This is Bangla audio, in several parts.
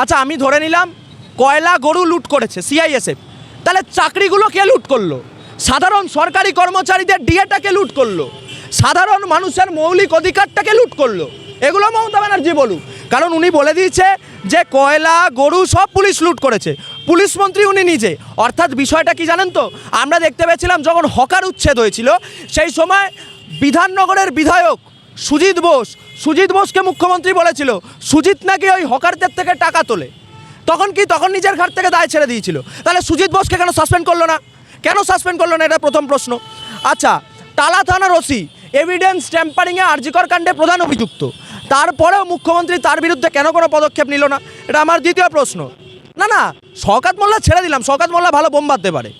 আচ্ছা আমি ধরে নিলাম কয়লা গরু লুট করেছে সিআইএসএফ তাহলে চাকরিগুলো কে লুট করল? সাধারণ সরকারি কর্মচারীদের ডিএটাকে লুট করল? সাধারণ মানুষের মৌলিক অধিকারটাকে লুট করল? এগুলো মমতা ব্যানার্জি বলুক। কারণ উনি বলে দিয়েছে যে কয়লা, গরু সব পুলিশ লুট করেছে। পুলিশ মন্ত্রী উনি নিজে। অর্থাৎ বিষয়টা কি জানেন তো? আমরা দেখতে পেয়েছিলাম যখন হকার উচ্ছেদ হয়েছিল, সেই সময় বিধাননগরের বিধায়ক সুজিত বোস, সুজিত বোসকে মুখ্যমন্ত্রী বলেছিল, সুজিত নাকি ওই হকারদের থেকে টাকা তোলে। তখন কি, তখন নিজের ঘাট থেকে দায় ছেড়ে দিয়েছিল? তাহলে সুজিত বোসকে কেন সাসপেন্ড করল না? কেন সাসপেন্ড করল না? এটা প্রথম প্রশ্ন। আচ্ছা টালা থানার ওসি এভিডেন্স ট্যাম্পারিংয়ে আরজিকর কাণ্ডে প্রধান অভিযুক্ত। তারপরেও মুখ্যমন্ত্রী তার বিরুদ্ধে কেন কোনো পদক্ষেপ নিল না? এটা আমার দ্বিতীয় প্রশ্ন। না না, শওকাত মোল্লা ছেড়ে দিলাম। শওকাত মোল্লা ভালো বোম বাঁধতে পারে।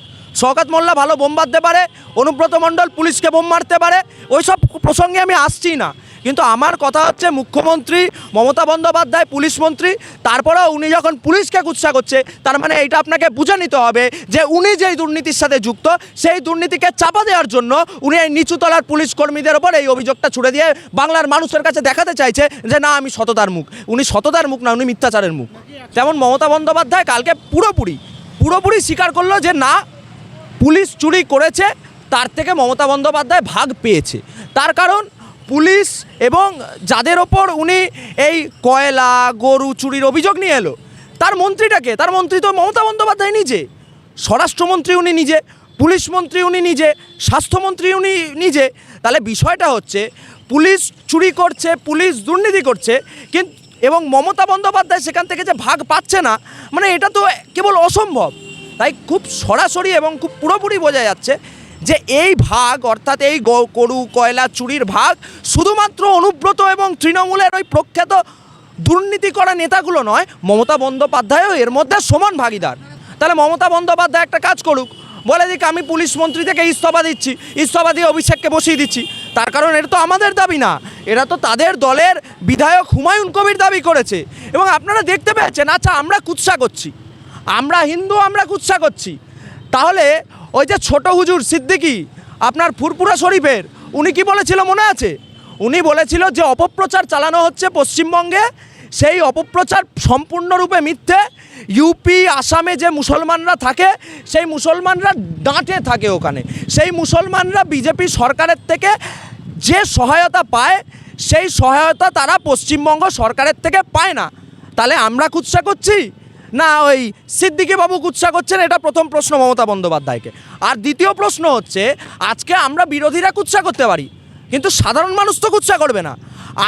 শওকাত মোল্লা ভালো বোম মারতে পারে, অনুব্রত মণ্ডল পুলিশকে বোম মারতে পারে, ওইসব প্রসঙ্গে আমি আসছি না। কিন্তু আমার কথা হচ্ছে মুখ্যমন্ত্রী মমতা বন্দ্যোপাধ্যায়, পুলিশ মন্ত্রী, তারপরেও উনি যখন পুলিশকে কুৎসা করছে, তার মানে এইটা আপনাকে বুঝে নিতে হবে যে উনি যেই দুর্নীতির সাথে যুক্ত, সেই দুর্নীতিকে চাপা দেওয়ার জন্য উনি এই নিচুতলার পুলিশ কর্মীদের ওপর এই অভিযোগটা ছুড়ে দিয়ে বাংলার মানুষের কাছে দেখাতে চাইছে যে না, আমি সততার মুখ। উনি সততার মুখ না, উনি মিথ্যাচারের মুখ। যেমন মমতা বন্দ্যোপাধ্যায় কালকে পুরোপুরি পুরোপুরি স্বীকার করল যে না পুলিশ চুরি করেছে, তার থেকে মমতা বন্দ্যোপাধ্যায় ভাগ পেয়েছে। তার কারণ পুলিশ এবং যাদের ওপর উনি এই কয়লা, গরু চুরির অভিযোগ নিয়ে এলো, তার মন্ত্রীটাকে তার মন্ত্রী তো মমতা বন্দ্যোপাধ্যায় নিজে। স্বরাষ্ট্রমন্ত্রী উনি নিজে, পুলিশ মন্ত্রী উনি নিজে, স্বাস্থ্যমন্ত্রী উনি নিজে। তাহলে বিষয়টা হচ্ছে, পুলিশ চুরি করছে, পুলিশ দুর্নীতি করছে কিন্তু এবং মমতা বন্দ্যোপাধ্যায় সেখান থেকে যে ভাগ পাচ্ছে না মানে এটা তো কেবল অসম্ভব। তাই খুব সরাসরি এবং খুব পুরোপুরি বোঝা যাচ্ছে যে এই ভাগ, অর্থাৎ এই গরু, কয়লা, চুরির ভাগ শুধুমাত্র অনুব্রত এবং তৃণমূলের ওই প্রখ্যাত দুর্নীতি করা নেতাগুলো নয়, মমতা বন্দ্যোপাধ্যায়ও এর মধ্যে সমান ভাগিদার। তাহলে মমতা বন্দ্যোপাধ্যায় একটা কাজ করুক, বলে দিক আমি পুলিশ মন্ত্রী থেকে ইস্তফা দিচ্ছি ইস্তফা দিয়ে অভিষেককে বসিয়ে দিচ্ছি। তার কারণ এটা তো আমাদের দাবি না, এরা তো তাদের দলের বিধায়ক হুমায়ুন কবির দাবি করেছে। এবং আপনারা দেখতে পেয়েছেন আচ্ছা আমরা কুৎসা করছি। আমরা হিন্দু, আমরা কুৎসা করছি। তাহলে ওই যে ছোট হুজুর সিদ্দিকি, আপনার ফুরপুরা শরীফের, উনি কি বলেছিল মনে আছে? উনি বলেছিল যে অপপ্রচার চালানো হচ্ছে পশ্চিমবঙ্গে, সেই অপপ্রচার সম্পূর্ণরূপে মিথ্যে। ইউপি, আসামে যে মুসলমানরা থাকে, সেই মুসলমানরা ডাঁটে থাকে ওখানে। সেই মুসলমানরা বিজেপি সরকারের থেকে যে সহায়তা পায়, সেই সহায়তা তারা পশ্চিমবঙ্গ সরকারের থেকে পায় না। তাহলে আমরা কুৎসা করছি? না, ওই সিদ্দিকি বাবু কুৎসা করছেন, এটা প্রথম প্রশ্ন মমতা বন্দ্যোপাধ্যায়কে। আর দ্বিতীয় প্রশ্ন হচ্ছে, আজকে আমরা বিরোধীরা কুৎসা করতে পারি, কিন্তু সাধারণ মানুষ তো কুৎসা করবে না।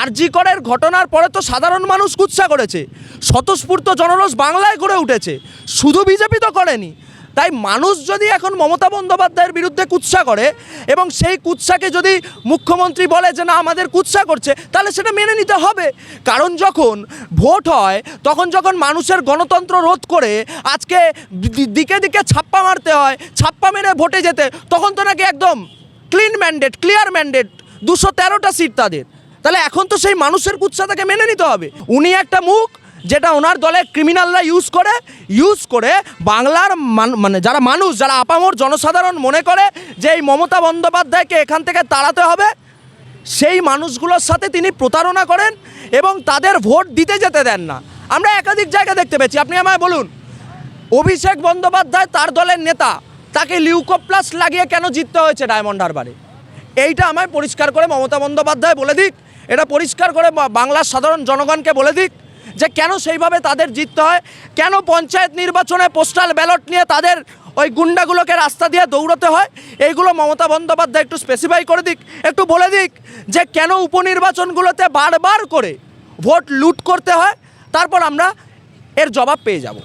আর জি করের ঘটনার পরে তো সাধারণ মানুষ কুৎসা করেছে। স্বতঃস্ফূর্ত জনরস বাংলায় গড়ে উঠেছে। শুধু বিজেপি তো করেনি তাই মানুষ যদি এখন মমতা বন্দ্যোপাধ্যায়ের বিরুদ্ধে কুৎসা করে এবং সেই কুৎসাকে যদি মুখ্যমন্ত্রী বলে যে, না, আমাদের কুৎসা করছে, তাহলে সেটা মেনে নিতে হবে। কারণ যখন ভোট হয়, তখন যখন মানুষের গণতন্ত্র রোধ করে আজকে দিকে দিকে ছাপ্পা মারতে হয়, ছাপ্পা মেরে ভোটে যেতে, তখন তো নাকি একদম ক্লিন ম্যান্ডেট ক্লিয়ার ম্যান্ডেট দুশো তেরোটা সিট তাদের। তাহলে এখন তো সেই মানুষের কুৎসা তাকে মেনে নিতে হবে। উনি একটা মুখ যেটা ওনার দলের ক্রিমিনালরা ইউজ করে ইউজ করে বাংলার মান- মানে যারা মানুষ, যারা আপামর জনসাধারণ মনে করে যে এই মমতা বন্দ্যোপাধ্যায়কে এখান থেকে তাড়াতে হবে, সেই মানুষগুলোর সাথে তিনি প্রতারণা করেন এবং তাদের ভোট দিতে যেতে দেন না। আমরা একাধিক জায়গা দেখতে পেয়েছি। আপনি আমায় বলুন, অভিষেক বন্দ্যোপাধ্যায় তার দলের নেতা, তাকে লিউকোপ্লাস লাগিয়ে কেন জিততে হয়েছে ডায়মন্ড হারবারে? এইটা আমায় পরিষ্কার করে মমতা বন্দ্যোপাধ্যায় বলে দিক, এটা পরিষ্কার করে বাংলার সাধারণ জনগণকে বলে দিক। যে কেন সেইভাবে তাদের জিততে হয়? কেন পঞ্চায়েত নির্বাচনে পোস্টাল ব্যালট নিয়ে তাদের ওই গুন্ডাগুলোকে রাস্তা দিয়ে দৌড়তে হয়? এইগুলো মমতা বন্দ্যোপাধ্যায় একটু স্পেসিফাই করে দিক। একটু বলে দিক যে কেন উপনির্বাচনগুলোতে বারবার করে ভোট লুট করতে হয়? তারপর আমরা এর জবাব পেয়ে যাব।